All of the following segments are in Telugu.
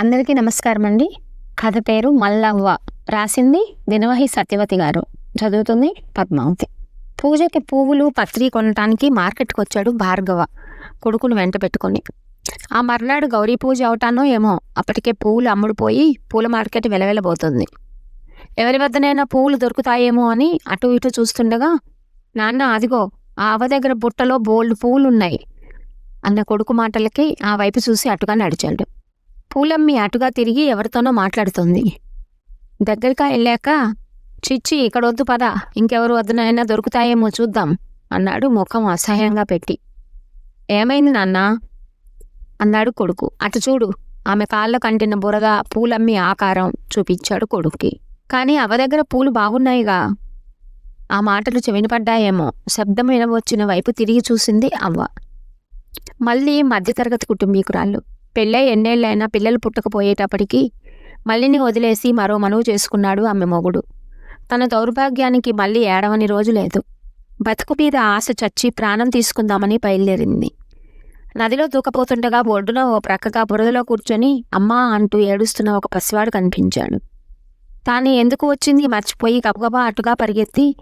అందరికీ నమస్కారం అండి. కథ పేరు మల్లవ్వ. రాసింది దినవహి సత్యవతి గారు. చదువుతుంది పద్మావతి. పూజకి పువ్వులు పత్రి కొనటానికి మార్కెట్కి వచ్చాడు భార్గవ. కొడుకును వెంట పెట్టుకొని. ఆ మర్నాడు గౌరీ పూజ అవటానో ఏమో. అప్పటికే పువ్వులు అమ్ముడుపోయి పూల మార్కెట్ వెలవెలబోతుంది. ఎవరి వద్దనైనా పువ్వులు దొరుకుతాయేమో అని అటు ఇటు చూస్తుండగా నాన్న అదిగో ఆ అవ దగ్గర బుట్టలో బోల్డ్ పువ్వులు ఉన్నాయి అన్న కొడుకు మాటలకి ఆ వైపు చూసి అటుగా నడిచాడు. పూలమ్మి అటుగా తిరిగి ఎవరితోనో మాట్లాడుతుంది. దగ్గరగా వెళ్ళాక చిచ్చి ఇక్కడ వద్దు పద. ఇంకెవరు వద్దనైనా దొరుకుతాయేమో చూద్దాం అన్నాడు ముఖం అసహ్యంగా పెట్టి. ఏమైంది నాన్న? అన్నాడు కొడుకు. అటు చూడు ఆమె కాళ్ళ కంటిన బురద పూలమ్మి ఆకారం చూపించాడు కొడుక్కి. కానీ అవ దగ్గర పూలు బాగున్నాయిగా. ఆ మాటలు చెవినపడ్డాయేమో. శబ్దం వినవచ్చిన వైపు తిరిగి చూసింది అవ్వ. మళ్ళీ మధ్యతరగతి కుటుంబీకురాళ్ళు. పెళ్ళై ఎన్నేళ్ళైనా పిల్లలు పుట్టకపోయేటప్పటికీ మల్లిని వదిలేసి మరో మనువు చేసుకున్నాడు ఆమె మొగుడు. తన దౌర్భాగ్యానికి మళ్ళీ ఏడవని రోజు లేదు. బతుకు మీద ఆశ చచ్చి ప్రాణం తీసుకుందామని బయలుదేరింది. నదిలో దూకపోతుండగా ఒడ్డున ఓ ప్రక్కగా బురదలో కూర్చొని అమ్మా అంటూ ఏడుస్తున్న ఒక పసివాడు కనిపించాడు. తాను ఎందుకు వచ్చింది? మర్చిపోయి గబగబా అటుగా పరిగెత్తి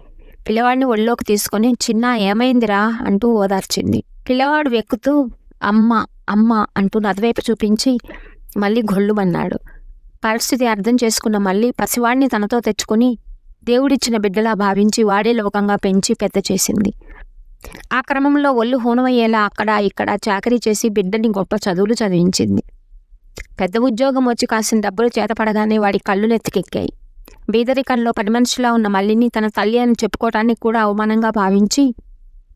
పిల్లవాడిని ఒళ్ళోకి తీసుకొని చిన్న ఏమైందిరా? అంటూ ఓదార్చింది. పిల్లవాడు వెక్కుతూ అమ్మ అమ్మ అంటూ నదివైపు చూపించి మళ్ళీ గొళ్ళుమన్నాడు పరిస్థితి అర్థం చేసుకున్న మళ్ళీ పసివాడిని తనతో తెచ్చుకుని దేవుడిచ్చిన బిడ్డలా భావించి వాడే లోకంగా పెంచి పెద్ద చేసింది. ఆ క్రమంలో ఒళ్ళు హూనమయ్యేలా అక్కడ ఇక్కడ చాకరీ చేసి బిడ్డని గొప్ప చదువులు చదివించింది. పెద్ద ఉద్యోగం వచ్చి కాసిన డబ్బులు చేతపడగానే వాడి కళ్ళు నెత్తికెక్కాయి. బీదరికంలో పని మనిషిలా ఉన్న మల్లిని తన తల్లి అని చెప్పుకోవటానికి కూడా అవమానంగా భావించి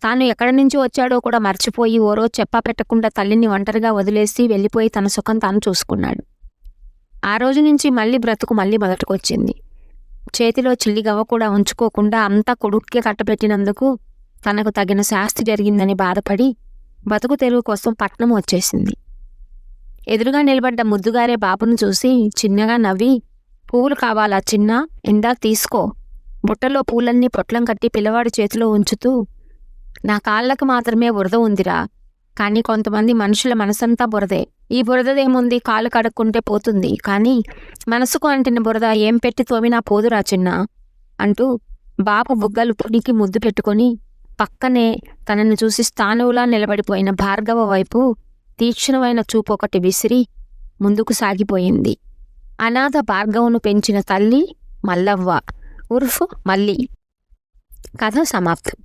తాను ఎక్కడి నుంచి వచ్చాడో కూడా మర్చిపోయి ఓరో చెప్పా పెట్టకుండా తల్లిని ఒంటరిగా వదిలేసి వెళ్ళిపోయి తన సుఖం తాను చూసుకున్నాడు. ఆ రోజు నుంచి మళ్ళీ బ్రతుకు మళ్ళీ మొదటికొచ్చింది చేతిలో చిల్లిగవ్వ కూడా ఉంచుకోకుండా అంతా కొడుక్కే కట్టబెట్టినందుకు తనకు తగిన శాస్తి జరిగిందని బాధపడి బతుకు తెరువు కోసం పట్నం వచ్చేసింది. ఎదురుగా నిలబడ్డ ముద్దుగారే బాబును చూసి చిన్నగా నవ్వి పువ్వులు కావాలా చిన్న? ఇందా తీసుకో. బుట్టలో పూలన్నీ పొట్లం కట్టి పిల్లవాడి చేతిలో ఉంచుతూ నా కాళ్ళకు మాత్రమే బురద ఉందిరా. కానీ కొంతమంది మనుషుల మనసంతా బురదే. ఈ బురదదేముంది? కాళ్ళు కడుక్కుంటే పోతుంది. కానీ మనసుకు అంటిన బురద ఏం పెట్టి తోమినా పోదురా చిన్న అంటూ బాపు బుగ్గలు పుడికి ముద్దు పెట్టుకొని పక్కనే తనను చూసి స్థానువులా నిలబడిపోయిన భార్గవ వైపు తీక్షణమైన చూపు ఒకటి విసిరి ముందుకు సాగిపోయింది. అనాథ భార్గవును పెంచిన తల్లి మల్లవ్వ. ఉర్ఫ్ మల్లి. కథ సమాప్తం.